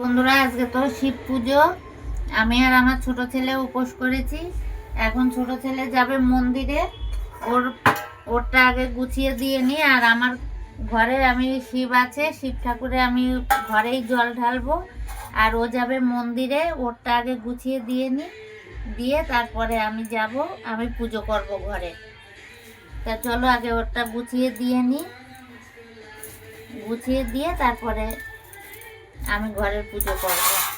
বন্ধুরা, আজকে তো শিব পুজো। আমি আর আমার ছোট ছেলে উপোস করেছি। এখন ছোট ছেলে যাবে মন্দিরে। ওর, ওরটা আগে গুছিয়ে দিয়ে নি। আর আমার ঘরে আমি শিব আছে। শিব ঠাকুরে আমি ঘরেই জল ঢালবো। আর ও যাবে মন্দিরে। ওরটা আগে গুছিয়ে দিয়ে নি। দিয়ে তারপরে আমি যাব। আমি পুজো করব ঘরে। তা চলো আগে ওরটা গুছিয়ে দিয়ে নি। গুছিয়ে দিয়ে তারপরে আমি ঘরের পুজো করব।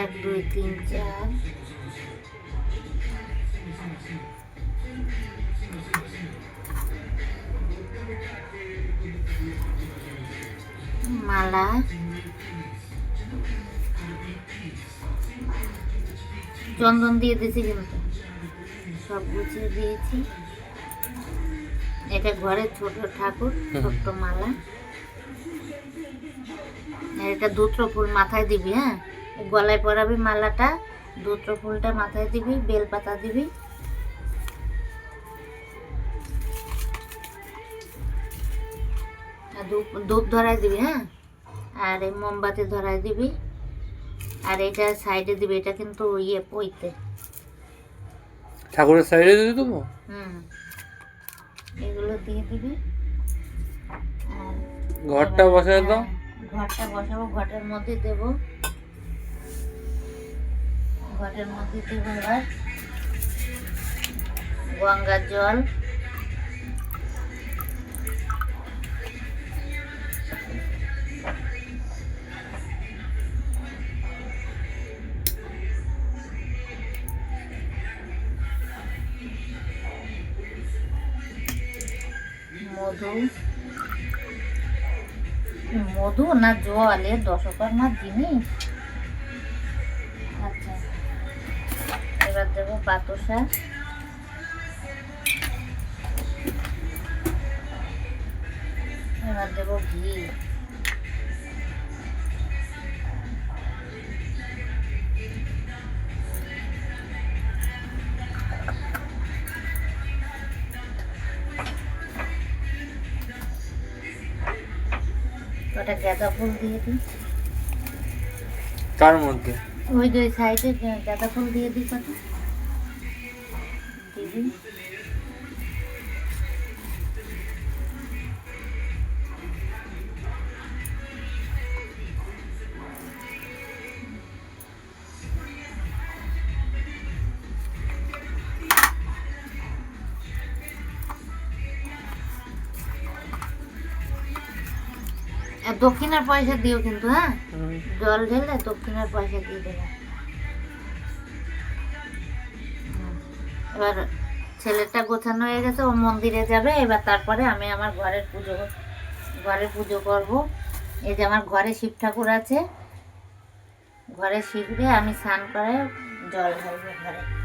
এক দুই তিন চার। মালা। চন্দন দিয়ে দিয়েছি কিন্তু। সব গুছিয়ে দিয়েছি। এটা ঘরের ছোট ঠাকুর ছোট্ট মালা। এটা দুত্র ফুল মাথায় দিবি হ্যাঁ? গলায় পরাবি মালাটা দুত্র ফুলটা মাথায় দিবি বেলপাতা দিবি। আর ধূপ ধূপ ধরাই দিবি হ্যাঁ? আর এই মোমবাতি ধরাই দিবি। আর এটা সাইডে দিবি এটা কিন্তু ইয়ে পইতে। ঠাকুরের সাইডে দেবো? হুম। এগুলো দিয়ে দিবি। আর ঘরটা বসায় দাও। হ্যাঁ, ঘরটা বসাবো ঘরের মধ্যে দেব। ঘটের মধ্যে দেবো এবার গঙ্গার জল। মধু। মধু না জল এর দশকর্মার জিনিস? দেবো বাতাসা এবার দেবো ঘি। কটা গাঁদা ফুল দিয়ে দিই? তার মধ্যে? ওই যে সাইডে গাঁদা ফুল দিয়ে দিই কত দিবি আর দক্ষিণার পয়সা দিও কিন্তু হ্যাঁ জল ঢেলে দক্ষিণের পয়সা দিয়ে দেবে হুম। এবার ছেলেটা গোছানো হয়ে গেছে, ও মন্দিরে যাবে। এবার তারপরে আমি আমার ঘরের পুজো ঘরে পুজো করব। এই যে আমার ঘরে শিব ঠাকুর আছে। ঘরে শিবরে আমি স্নান করে জল ঢালবো ঘরে।